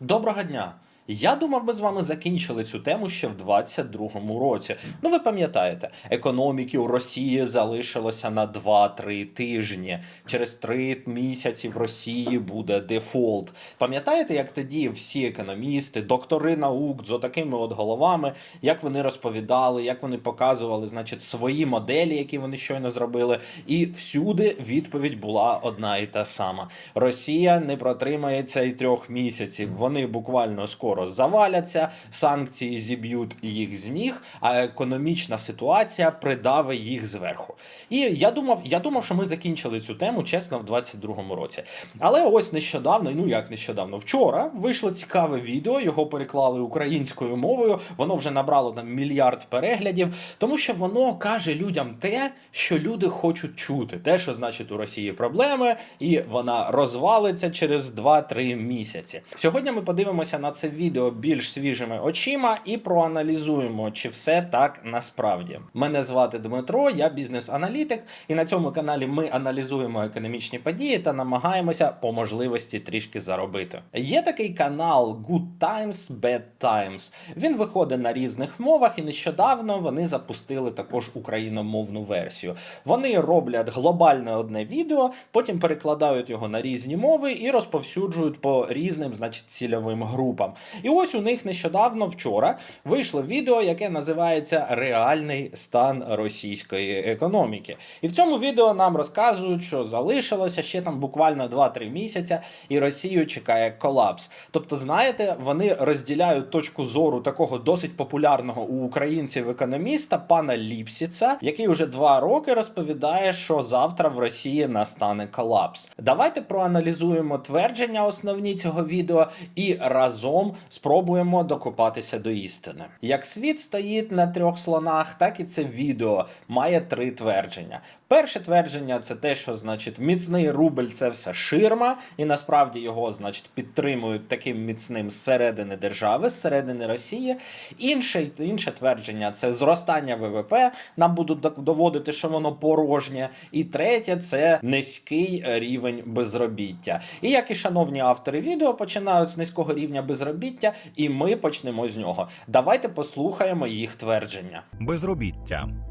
Доброго дня! Я думав, ми з вами закінчили цю тему ще в 22-му році. Ну, ви пам'ятаєте, економіки у Росії залишилося на 2-3 тижні. Через 3 місяці в Росії буде дефолт. Пам'ятаєте, як тоді всі економісти, доктори наук з отакими от головами, як вони розповідали, як вони показували, значить, свої моделі, які вони щойно зробили, і всюди відповідь була одна і та сама: Росія не протримається і трьох місяців. Вони буквально скоро заваляться, санкції зіб'ють їх з ніг, а економічна ситуація придави їх зверху. І я думав, я думав, що ми закінчили цю тему чесно в 22-му році. Але ось нещодавно, ну як нещодавно, вчора вийшло цікаве відео, його переклали українською мовою. Воно вже набрало там мільярд переглядів, тому що воно каже людям те, що люди хочуть чути. Те, що значить у Росії проблеми, і вона розвалиться через 2-3 місяці. Сьогодні ми подивимося на це відео більш свіжими очима і проаналізуємо, чи все так насправді. Мене звати Дмитро, я бізнес-аналітик, і на цьому каналі ми аналізуємо економічні події та намагаємося по можливості трішки заробити. Є такий канал Good Times, Bad Times. Він виходить на різних мовах, і нещодавно вони запустили також україномовну версію. Вони роблять глобальне одне відео, потім перекладають його на різні мови і розповсюджують по різним, значить, цільовим групам. І ось у них нещодавно вчора вийшло відео, яке називається Реальний стан російської економіки. І в цьому відео нам розказують, що залишилося ще там буквально 2-3 місяця, і Росію чекає колапс. Тобто, знаєте, вони розділяють точку зору такого досить популярного у українців економіста пана Ліпсіца, який вже два роки розповідає, що завтра в Росії настане колапс. Давайте проаналізуємо твердження основні цього відео і разом спробуємо докопатися до істини. Як світ стоїть на трьох слонах, так і це відео має три твердження. Перше твердження це те, що значить міцний рубль це все ширма, і насправді його, значить, підтримують таким міцним зсередини держави, зсередини Росії. Інше, інше твердження це зростання ВВП. Нам будуть доводити, що воно порожнє. І третє це низький рівень безробіття. І як і шановні автори відео починають з низького рівня безробіття, і ми почнемо з нього. Давайте послухаємо їх твердження. Безробіття.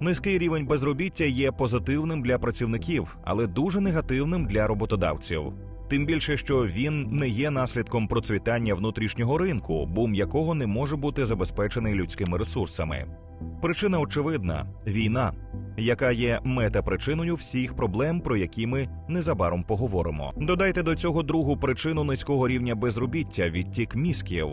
Низький рівень безробіття є позитивним для працівників, але дуже негативним для роботодавців. Тим більше, що він не є наслідком процвітання внутрішнього ринку, бум якого не може бути забезпечений людськими ресурсами. Причина очевидна війна, яка є метапричиною всіх проблем, про які ми незабаром поговоримо. Додайте до цього другу причину низького рівня безробіття відтік мізків.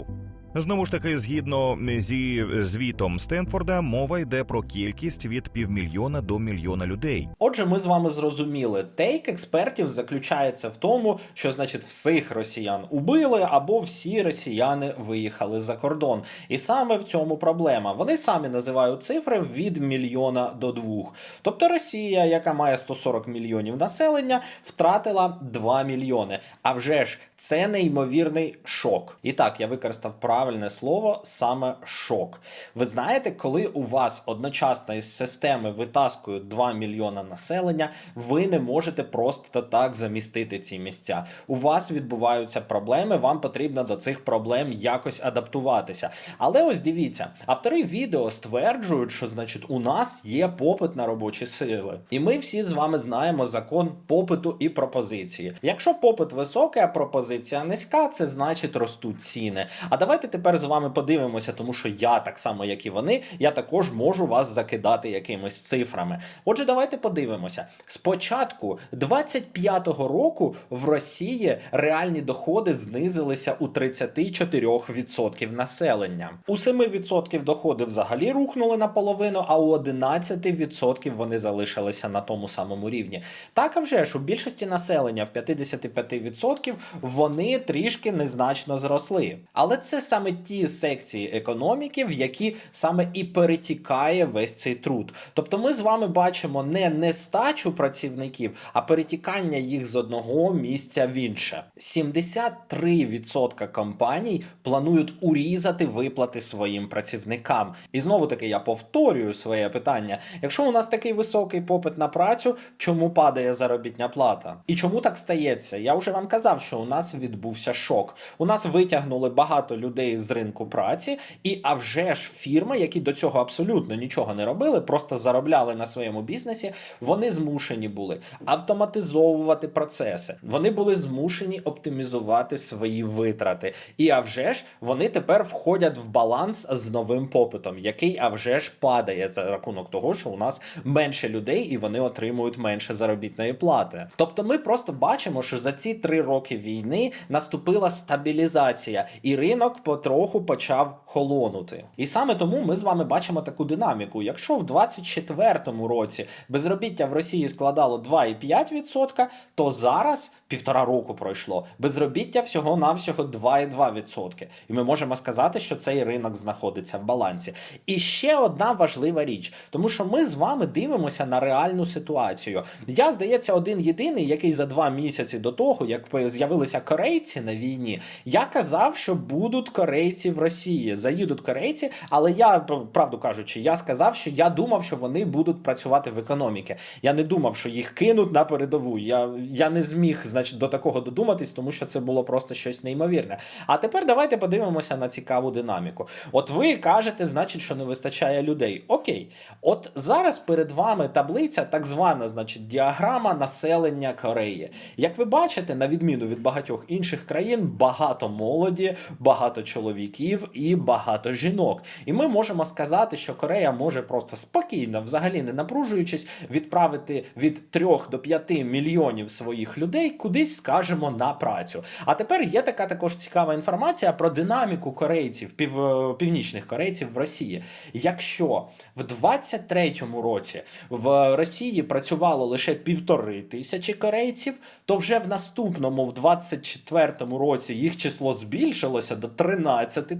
Знову ж таки, згідно зі звітом Стенфорда, мова йде про кількість від півмільйона до мільйона людей. Отже, ми з вами зрозуміли, тейк експертів заключається в тому, що значить всіх росіян убили або всі росіяни виїхали за кордон. І саме в цьому проблема. Вони самі називають цифри від мільйона до двох. Тобто Росія, яка має 140 мільйонів населення, втратила 2 мільйони. А вже ж це неймовірний шок. І так, я використав правильне слово саме шок. Ви знаєте, коли у вас одночасно із системи витаскують 2 мільйона населення, ви не можете просто так замістити ці місця. У вас відбуваються проблеми, вам потрібно до цих проблем якось адаптуватися. Але ось дивіться, автори відео стверджують, що значить у нас є попит на робочі сили. І ми всі з вами знаємо закон попиту і пропозиції. Якщо попит високий, а пропозиція низька, це значить ростуть ціни. А давайте тепер з вами подивимося, тому що я так само, як і вони, я також можу вас закидати якимись цифрами. Отже, давайте подивимося. Спочатку 25-го року в Росії реальні доходи знизилися у 34% населення. У 7% доходи взагалі рухнули наполовину, а у 11% вони залишилися на тому самому рівні. Так, а вже ж у більшості населення в 55% вони трішки незначно зросли. Але це саме саме ті секції економіки, в які саме і перетікає весь цей труд. Тобто, ми з вами бачимо не нестачу працівників, а перетікання їх з одного місця в інше. 73% компаній планують урізати виплати своїм працівникам. І знову таки я повторюю своє питання: якщо у нас такий високий попит на працю, чому падає заробітня плата? І чому так стається? Я вже вам казав, що у нас відбувся шок. У нас витягнули багато людей з ринку праці, і а вже ж фірми, які до цього абсолютно нічого не робили, просто заробляли на своєму бізнесі, вони змушені були автоматизовувати процеси. Вони були змушені оптимізувати свої витрати. І а вже ж вони тепер входять в баланс з новим попитом, який а вже ж падає за рахунок того, що у нас менше людей і вони отримують менше заробітної плати. Тобто, ми просто бачимо, що за ці три роки війни наступила стабілізація, і ринок потроху почав холонути. І саме тому ми з вами бачимо таку динаміку. Якщо в 24-му році безробіття в Росії складало 2,5%, то зараз півтора року пройшло. Безробіття всього навсього 2,2%. І ми можемо сказати, що цей ринок знаходиться в балансі. І ще одна важлива річ, тому що ми з вами дивимося на реальну ситуацію. Я, здається, один єдиний, який за два місяці до того, як з'явилися корейці на війні, я казав, що будуть корейці в Росії, заїдуть корейці, але я, правду кажучи, я сказав, що я думав, що вони будуть працювати в економіці. Я не думав, що їх кинуть на передову. Я, я не зміг, значить, до такого додуматись, тому що це було просто щось неймовірне. А тепер давайте подивимося на цікаву динаміку. От ви кажете, значить, що не вистачає людей. Окей, от зараз перед вами таблиця, так звана, значить, діаграма населення Кореї. Як ви бачите, на відміну від багатьох інших країн, багато молоді, багато чоловіків і багато жінок. І ми можемо сказати, що Корея може просто спокійно, взагалі не напружуючись, відправити від 3 до 5 мільйонів своїх людей кудись, скажемо, на працю. А тепер є така також цікава інформація про динаміку корейців, пів, північних корейців в Росії. Якщо в 23-му році в Росії працювало лише півтори тисячі корейців, то вже в наступному, в 24-му році, їх число збільшилося до 13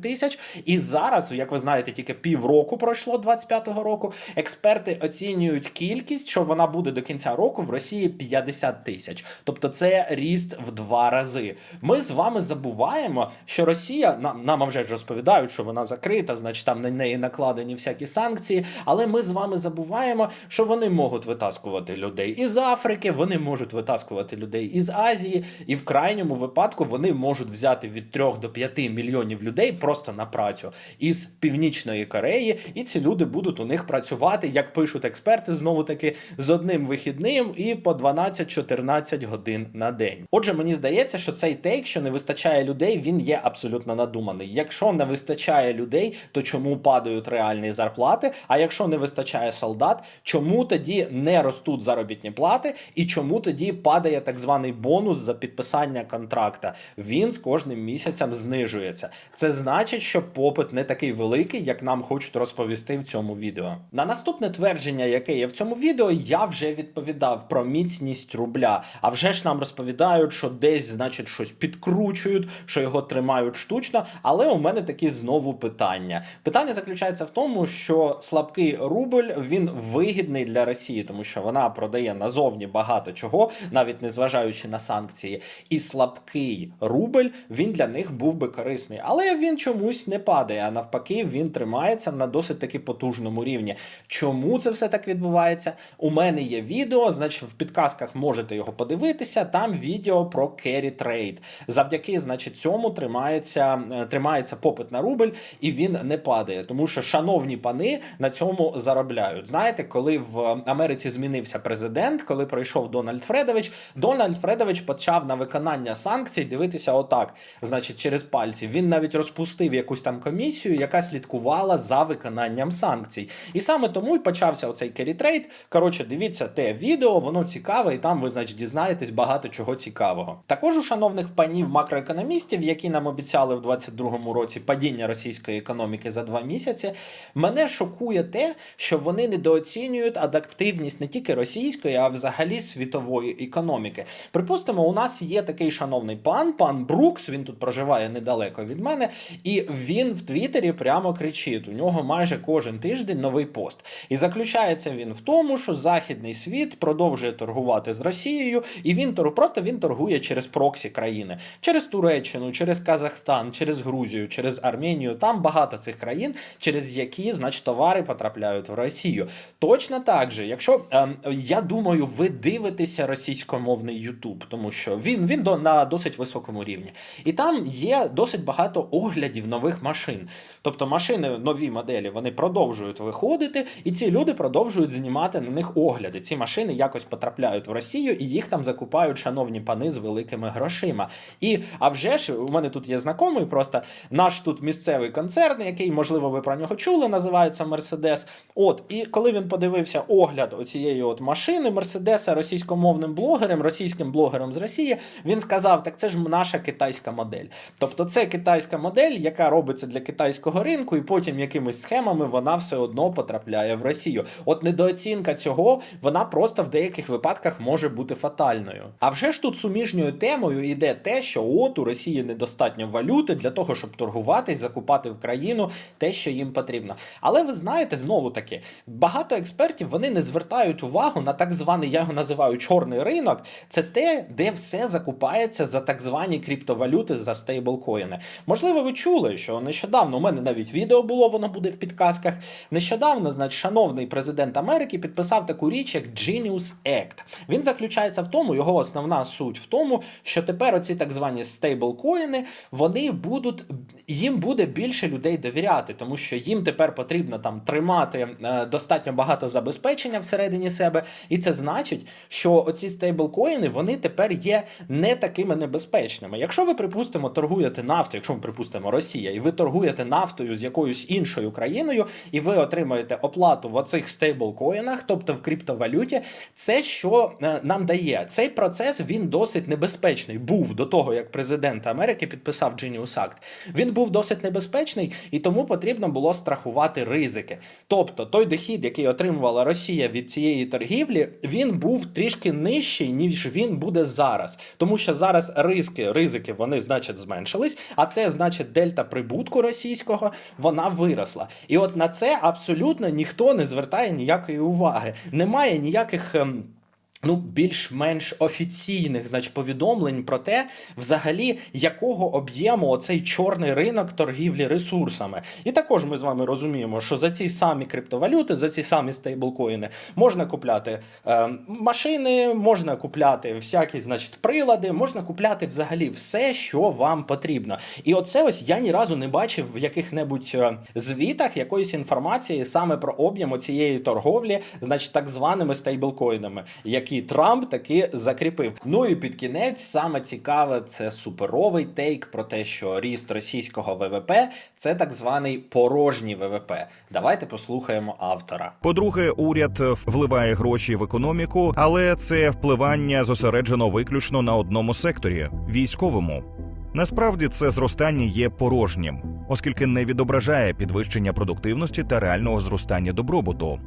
тисяч. І зараз, як ви знаєте, тільки півроку пройшло 25-го року. Експерти оцінюють кількість, що вона буде до кінця року в Росії 50 тисяч. Тобто це ріст в два рази. Ми з вами забуваємо, що Росія нам, нам вже розповідають, що вона закрита, значить там на неї накладені всякі санкції. Але ми з вами забуваємо, що вони можуть витаскувати людей із Африки, вони можуть витаскувати людей із Азії, і в крайньому випадку вони можуть взяти від 3 до 5 мільйонів людей просто на працю із північної Кореї, і ці люди будуть у них працювати, як пишуть експерти, знову таки з одним вихідним і по 12-14 годин на день. Отже, мені здається, що цей тейк, що не вистачає людей, він є абсолютно надуманий. Якщо не вистачає людей, то чому падають реальні зарплати? А якщо не вистачає солдат, чому тоді не ростуть заробітні плати, і чому тоді падає так званий бонус за підписання контракта? Він з кожним місяцем знижується. Це значить, що попит не такий великий, як нам хочуть розповісти в цьому відео. На наступне твердження, яке є в цьому відео, я вже відповідав про міцність рубля. А вже ж нам розповідають, що десь, значить, щось підкручують, що його тримають штучно. Але у мене такі знову питання. Питання заключається в тому, що слабкий рубль він вигідний для Росії, тому що вона продає назовні багато чого, навіть незважаючи на санкції. І слабкий рубль він для них був би корисний, але він чомусь не падає. А навпаки, він тримається на досить таки потужному рівні. Чому це все так відбувається? У мене є відео, значить, в підказках можете його подивитися. Там відео про carry trade. Завдяки, значить, цьому тримається, е, тримається попит на рубль, і він не падає. Тому що шановні пани на цьому заробляють. Знаєте, коли в Америці змінився президент, коли прийшов Дональд Фредович, Дональд Фредович почав на виконання санкцій дивитися отак, значить, через пальці. Він навіть розпустив якусь там комісію, яка слідкувала за виконанням санкцій. І саме тому і почався оцей керітрейд. Коротше, дивіться те відео, воно цікаве, і там ви, значить, дізнаєтесь багато чого цікавого. Також у шановних панів макроекономістів, які нам обіцяли в 22-му році падіння російської економіки за два місяці, мене шокує те, що вони недооцінюють адаптивність не тільки російської, а взагалі світової економіки. Припустимо, у нас є такий шановний пан, пан Брукс. Він тут проживає недалеко від мене. Мене. І він в Твіттері прямо кричить: у нього майже кожен тиждень новий пост. І заключається він в тому, що західний світ продовжує торгувати з Росією, і він просто він торгує через проксі країни, через Туреччину, через Казахстан, через Грузію, через Арменію. Там багато цих країн, через які, значить, товари потрапляють в Росію. Точно так же, якщо ем, я думаю, ви дивитеся російськомовний Ютуб, тому що він, він до, на досить високому рівні. І там є досить багато оглядів нових машин. Тобто машини, нові моделі, вони продовжують виходити, і ці люди продовжують знімати на них огляди. Ці машини якось потрапляють в Росію, і їх там закупають шановні пани з великими грошима. І а вже ж у мене тут є знайомий, просто наш тут місцевий концерн, який, можливо, ви про нього чули, називається Мерседес. От, і коли він подивився огляд оцієї от машини Мерседеса російськомовним блогером, російським блогером з Росії, він сказав: так це ж наша китайська модель. Тобто, це китайська модель, яка робиться для китайського ринку, і потім якимись схемами вона все одно потрапляє в Росію. От недооцінка цього, вона просто в деяких випадках може бути фатальною. А вже ж тут суміжньою темою йде те, що от у Росії недостатньо валюти для того, щоб торгувати і закупати в країну те, що їм потрібно. Але ви знаєте, знову таки, багато експертів вони не звертають увагу на так званий, я його називаю чорний ринок. Це те, де все закупається за так звані криптовалюти за стейблкоїни. Можливо, ви чули, що нещодавно у мене навіть відео було, воно буде в підказках. Нещодавно, значить, шановний президент Америки підписав таку річ, як Genius Act. Він заключається в тому, його основна суть в тому, що тепер оці так звані стейблкоїни, вони будуть їм буде більше людей довіряти, тому що їм тепер потрібно там тримати е, достатньо багато забезпечення всередині себе, і це значить, що оці стейблкоїни вони тепер є не такими небезпечними. Якщо ви, припустимо, торгуєте нафтою, якщо припустимо Росія, і ви торгуєте нафтою з якоюсь іншою країною, і ви отримаєте оплату в оцих стейблкоїнах, тобто в криптовалюті, це що е, нам дає цей процес. Він досить небезпечний. Був до того, як президент Америки підписав Genius Act. Він був досить небезпечний, і тому потрібно було страхувати ризики. Тобто той дохід, який отримувала Росія від цієї торгівлі, він був трішки нижчий, ніж він буде зараз. Тому що зараз ризики, ризики вони, значить, зменшились, а це значить дельта прибутку російського вона виросла. І от на це абсолютно ніхто не звертає ніякої уваги. Немає ніяких. Ну, більш-менш офіційних значить, повідомлень про те, взагалі, якого об'єму оцей чорний ринок торгівлі ресурсами. І також ми з вами розуміємо, що за ці самі криптовалюти, за ці самі стейблкоїни можна купляти е, машини, можна купляти всякі, значить, прилади, можна купляти взагалі все, що вам потрібно. І оце ось я ні разу не бачив в яких-небудь е, звітах якоїсь інформації саме про об'єм цієї торговлі, значить, так званими стейблкоїнами, які Трамп таки закріпив. Ну і під кінець саме цікаве це суперовий тейк про те, що ріст російського ВВП це так званий порожній ВВП. Давайте послухаємо автора. По-друге, уряд вливає гроші в економіку, але це впливання зосереджено виключно на одному секторі військовому. Насправді це зростання є порожнім, оскільки не відображає підвищення продуктивності та реального зростання добробуту.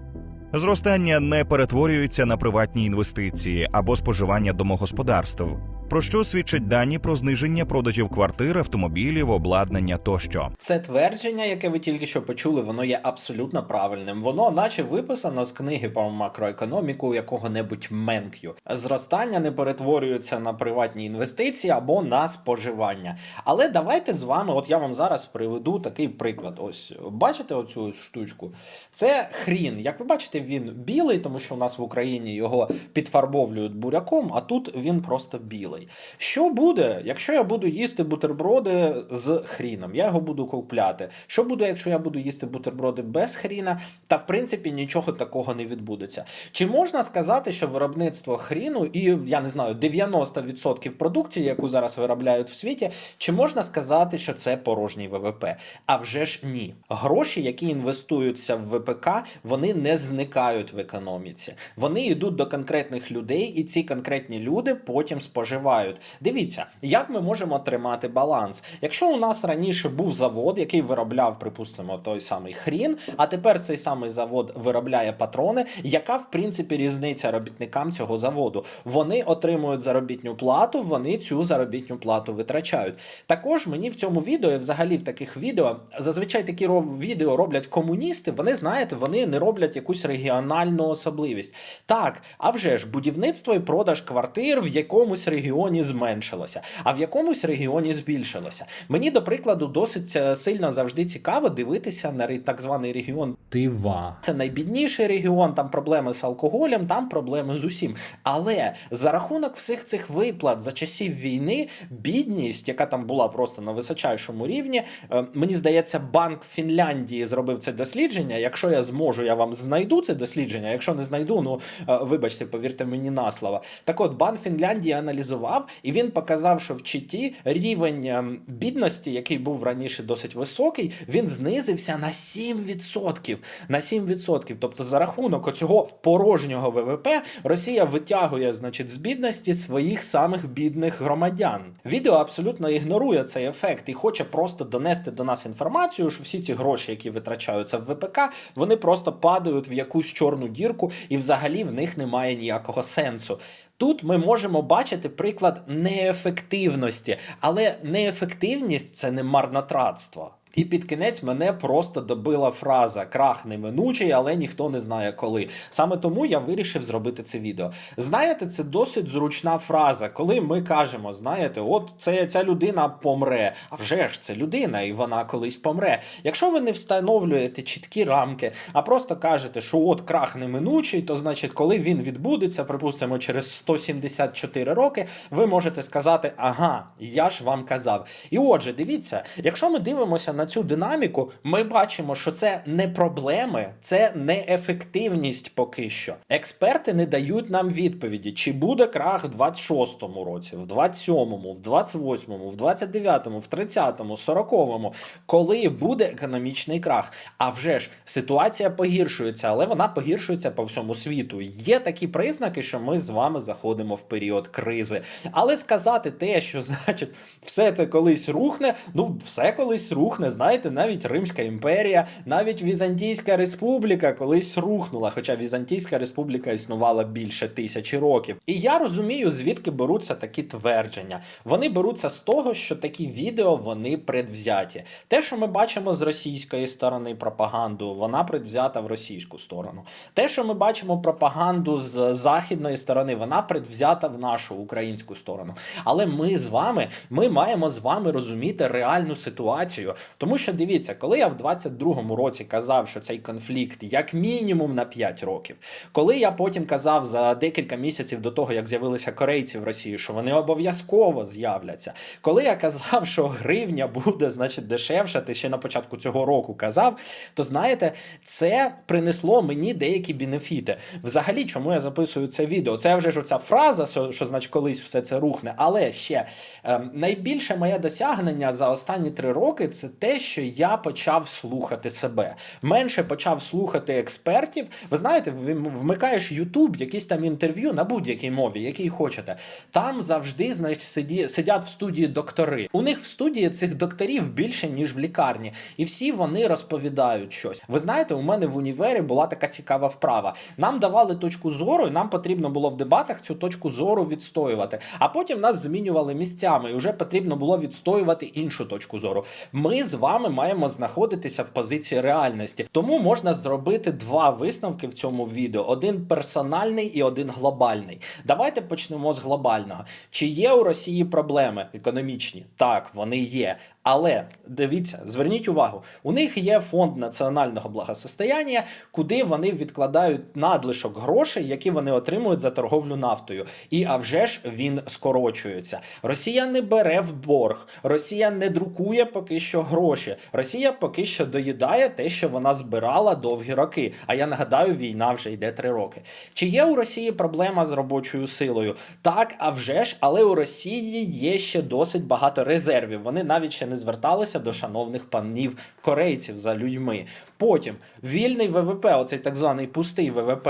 Зростання не перетворюється на приватні інвестиції або споживання домогосподарств, про що свідчать дані про зниження продажів квартир, автомобілів, обладнання тощо. Це твердження, яке ви тільки що почули, воно є абсолютно правильним. Воно, наче виписано з книги про макроекономіку якого-небудь Менк'ю. Зростання не перетворюється на приватні інвестиції або на споживання. Але давайте з вами, от я вам зараз приведу такий приклад. Ось бачите оцю штучку? Це хрін. Як ви бачите, він білий, тому що у нас в Україні його підфарбовлюють буряком, а тут він просто білий. Що буде, якщо я буду їсти бутерброди з хріном? Я його буду купляти. Що буде, якщо я буду їсти бутерброди без хріна? Та в принципі нічого такого не відбудеться. Чи можна сказати, що виробництво хріну і я не знаю 90% продукції, яку зараз виробляють в світі, чи можна сказати, що це порожній ВВП? А вже ж ні. Гроші, які інвестуються в ВПК, вони не зникають в економіці. Вони йдуть до конкретних людей, і ці конкретні люди потім споживають. Тривають. Дивіться, як ми можемо тримати баланс. Якщо у нас раніше був завод, який виробляв, припустимо, той самий хрін, а тепер цей самий завод виробляє патрони, яка в принципі різниця робітникам цього заводу? Вони отримують заробітну плату, вони цю заробітну плату витрачають. Також мені в цьому відео, і взагалі в таких відео, зазвичай такі відео роблять комуністи. Вони знаєте, вони не роблять якусь регіональну особливість. Так, а вже ж будівництво і продаж квартир в якомусь регіоні зменшилося, а в якомусь регіоні збільшилося. Мені, до прикладу, досить е, сильно завжди цікаво дивитися на так званий регіон Тива. це найбідніший регіон, там проблеми з алкоголем, там проблеми з усім. Але за рахунок всіх цих виплат за часів війни, бідність, яка там була просто на височайшому рівні, е, мені здається, Банк Фінляндії зробив це дослідження. Якщо я зможу, я вам знайду це дослідження. Якщо не знайду, ну е, вибачте, повірте мені на слово. Так от Банк Фінляндії аналізував, і він показав, що в Читі рівень ем, бідності, який був раніше досить високий, він знизився на 7%. На 7%. Тобто, за рахунок оцього порожнього ВВП Росія витягує, значить, з бідності своїх самих бідних громадян. Відео абсолютно ігнорує цей ефект і хоче просто донести до нас інформацію, що всі ці гроші, які витрачаються в ВПК, вони просто падають в якусь чорну дірку, і взагалі в них немає ніякого сенсу. Тут ми можемо бачити приклад неефективності, але неефективність це не марнотратство. І під кінець мене просто добила фраза крах неминучий, але ніхто не знає коли. Саме тому я вирішив зробити це відео. Знаєте, це досить зручна фраза, коли ми кажемо, знаєте, от це ця людина помре. А вже ж це людина, і вона колись помре. Якщо ви не встановлюєте чіткі рамки, а просто кажете, що от крах неминучий, то значить, коли він відбудеться, припустимо, через 174 роки, ви можете сказати, ага, я ж вам казав. І отже, дивіться, якщо ми дивимося на цю динаміку, ми бачимо, що це не проблеми, це неефективність поки що. Експерти не дають нам відповіді, чи буде крах в 26-му році, в 27-му, в 28-му, в 29-му, в 30-му, 40-му, коли буде економічний крах. А вже ж ситуація погіршується, але вона погіршується по всьому світу. Є такі признаки, що ми з вами заходимо в період кризи. Але сказати те, що значить все це колись рухне, ну все колись рухне. Знаєте, навіть Римська імперія, навіть Візантійська республіка колись рухнула, хоча Візантійська республіка існувала більше тисячі років. І я розумію, звідки беруться такі твердження. Вони беруться з того, що такі відео вони предвзяті. Те, що ми бачимо з російської сторони пропаганду, вона предвзята в російську сторону. Те, що ми бачимо пропаганду з західної сторони, вона предвзята в нашу українську сторону. Але ми з вами, ми маємо з вами розуміти реальну ситуацію. Тому що дивіться, коли я в 22-му році казав, що цей конфлікт як мінімум на 5 років, коли я потім казав за декілька місяців до того, як з'явилися корейці в Росії, що вони обов'язково з'являться, коли я казав, що гривня буде, значить, дешевшати, ще на початку цього року казав, то знаєте, це принесло мені деякі бенефіти. Взагалі, чому я записую це відео? Це вже ж оця фраза, що, що значить колись все це рухне. Але ще ем, найбільше моє досягнення за останні три роки це те, що я почав слухати себе. Менше почав слухати експертів. Ви знаєте, вмикаєш YouTube, якісь там інтерв'ю на будь-якій мові, який хочете. Там завжди значить, сиді, сидять в студії доктори. У них в студії цих докторів більше, ніж в лікарні. І всі вони розповідають щось. Ви знаєте, у мене в універі була така цікава вправа. Нам давали точку зору, і нам потрібно було в дебатах цю точку зору відстоювати. А потім нас змінювали місцями, і вже потрібно було відстоювати іншу точку зору. Ми з вами маємо знаходитися в позиції реальності. Тому можна зробити два висновки в цьому відео: один персональний і один глобальний. Давайте почнемо з глобального. Чи є у Росії проблеми економічні? Так, вони є. Але дивіться, зверніть увагу, у них є фонд національного благосостояння, куди вони відкладають надлишок грошей, які вони отримують за торговлю нафтою. І а вже ж він скорочується. Росія не бере в борг, Росія не друкує поки що гроші. Росія поки що доїдає те, що вона збирала довгі роки. А я нагадаю, війна вже йде три роки. Чи є у Росії проблема з робочою силою? Так, а вже ж, але у Росії є ще досить багато резервів. Вони навіть ще не зверталися до шановних панів корейців за людьми. Потім вільний ВВП, оцей так званий пустий ВВП.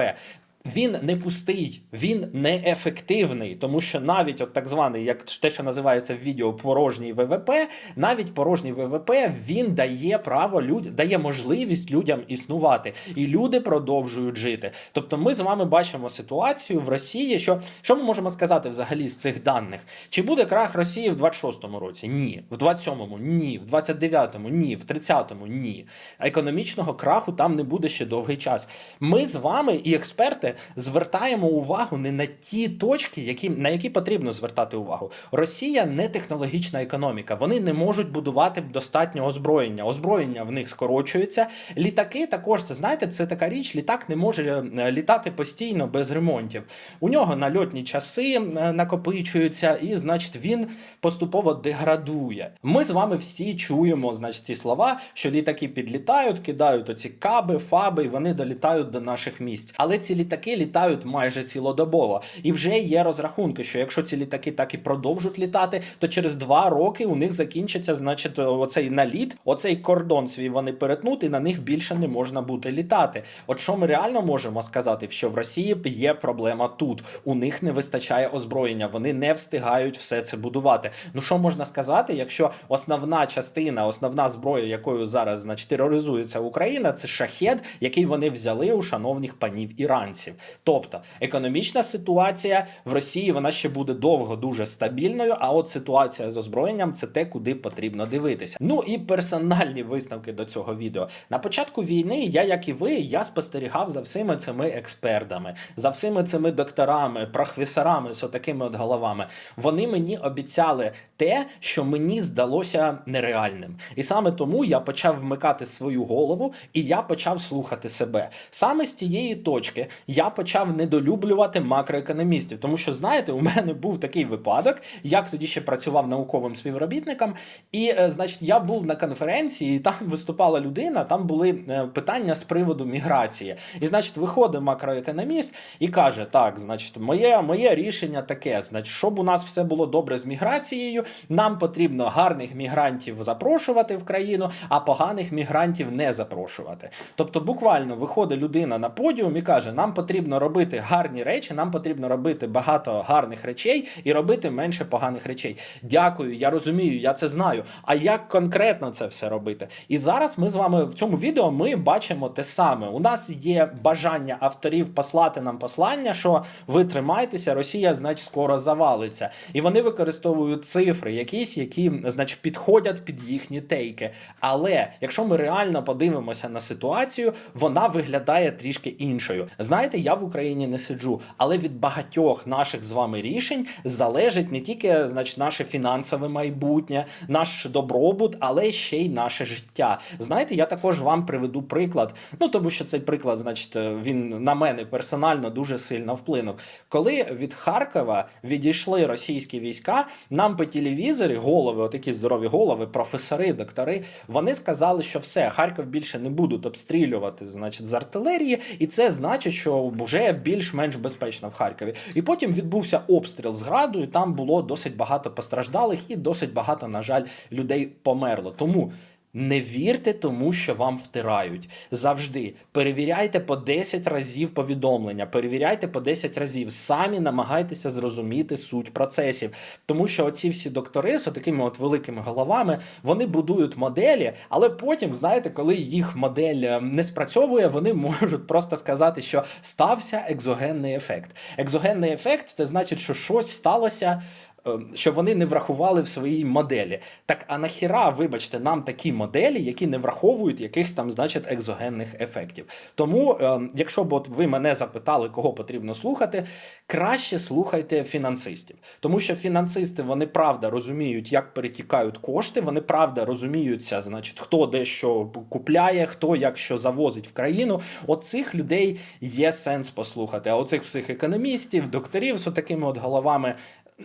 Він не пустий, він неефективний, тому що навіть от так званий, як те, що називається в відео порожній ВВП, навіть порожній ВВП він дає право люд... дає можливість людям існувати, і люди продовжують жити. Тобто, ми з вами бачимо ситуацію в Росії. Що, що ми можемо сказати взагалі з цих даних? Чи буде крах Росії в 26-му році? Ні, в 27-му ні, в 29-му ні, в 30-му ні. Економічного краху там не буде ще довгий час. Ми з вами і експерти звертаємо увагу не на ті точки, які, на які потрібно звертати увагу. Росія не технологічна економіка. Вони не можуть будувати достатньо озброєння. Озброєння в них скорочується. Літаки також це знаєте, це така річ. Літак не може е, літати постійно без ремонтів. У нього нальотні часи е, накопичуються, і значить він поступово деградує. Ми з вами всі чуємо, значить, ці слова, що літаки підлітають, кидають оці каби, фаби, і вони долітають до наших місць. Але ці літаки літають майже цілодобово. І вже є розрахунки, що якщо ці літаки так і продовжують літати, то через два роки у них закінчиться, значить, оцей наліт, оцей кордон свій вони перетнуть, і на них більше не можна буде літати. От що ми реально можемо сказати, що в Росії є проблема тут. У них не вистачає озброєння, вони не встигають все це будувати. Ну що можна сказати, якщо основна частина, основна зброя, якою зараз значить, тероризується Україна, це шахет, який вони взяли у шановних панів іранців. Тобто економічна ситуація в Росії вона ще буде довго дуже стабільною. А от ситуація з озброєнням це те, куди потрібно дивитися. Ну і персональні висновки до цього відео. На початку війни я, як і ви, я спостерігав за всіми цими експертами, за всіми цими докторами, професорами з отакими от головами. Вони мені обіцяли те, що мені здалося нереальним. І саме тому я почав вмикати свою голову і я почав слухати себе. Саме з тієї точки я почав недолюблювати макроекономістів, тому що знаєте, у мене був такий випадок, як тоді ще працював науковим співробітником, і е, значить, я був на конференції, і там виступала людина. Там були е, питання з приводу міграції. І значить, виходить макроекономіст і каже: так, значить, моє, моє рішення таке: значить, щоб у нас все було добре з міграцією, нам потрібно гарних мігрантів запрошувати в країну, а поганих мігрантів не запрошувати. Тобто, буквально виходить людина на подіум і каже: нам потрібно робити гарні речі, нам потрібно робити багато гарних речей і робити менше поганих речей. Дякую, я розумію, я це знаю. А як конкретно це все робити? І зараз ми з вами в цьому відео ми бачимо те саме. У нас є бажання авторів послати нам послання, що ви тримайтеся, Росія, значить, скоро завалиться. І вони використовують цифри, якісь, які, значить, підходять під їхні тейки. Але якщо ми реально подивимося на ситуацію, вона виглядає трішки іншою. Знаєте, я в Україні не сиджу, але від багатьох наших з вами рішень залежить не тільки значить, наше фінансове майбутнє, наш добробут, але ще й наше життя. Знаєте, я також вам приведу приклад. Ну тому що цей приклад, значить, він на мене персонально дуже сильно вплинув. Коли від Харкова відійшли російські війська, нам по телевізорі голови, отакі здорові голови, професори, доктори, вони сказали, що все, Харків більше не будуть обстрілювати, значить, з артилерії, і це значить, що вже більш-менш безпечно в Харкові. І потім відбувся обстріл з граду, і там було досить багато постраждалих, і досить багато, на жаль, людей померло. Тому. Не вірте тому, що вам втирають. Завжди перевіряйте по 10 разів повідомлення, перевіряйте по 10 разів. Самі намагайтеся зрозуміти суть процесів. Тому що оці всі доктори з такими от великими головами вони будують моделі, але потім, знаєте, коли їх модель е, не спрацьовує, вони можуть просто сказати, що стався екзогенний ефект. Екзогенний ефект це значить, що щось сталося. Е, Що вони не врахували в своїй моделі. Так а нахіра, вибачте, нам такі моделі, які не враховують якихось там, значить, екзогенних ефектів. Тому, е, якщо б от ви мене запитали, кого потрібно слухати, краще слухайте фінансистів. Тому що фінансисти вони правда розуміють, як перетікають кошти, вони правда розуміються, значить, хто де що купляє, хто як що завозить в країну. От цих людей є сенс послухати. А оцих всіх економістів, докторів з такими от головами.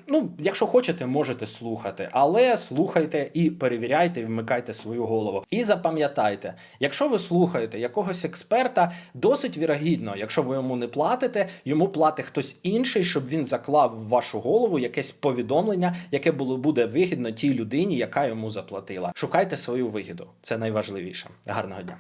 Ну, якщо хочете, можете слухати, але слухайте і перевіряйте, і вмикайте свою голову. І запам'ятайте, якщо ви слухаєте якогось експерта, досить вірогідно, якщо ви йому не платите, йому платить хтось інший, щоб він заклав в вашу голову якесь повідомлення, яке було буде вигідно тій людині, яка йому заплатила. Шукайте свою вигіду. Це найважливіше. Гарного дня.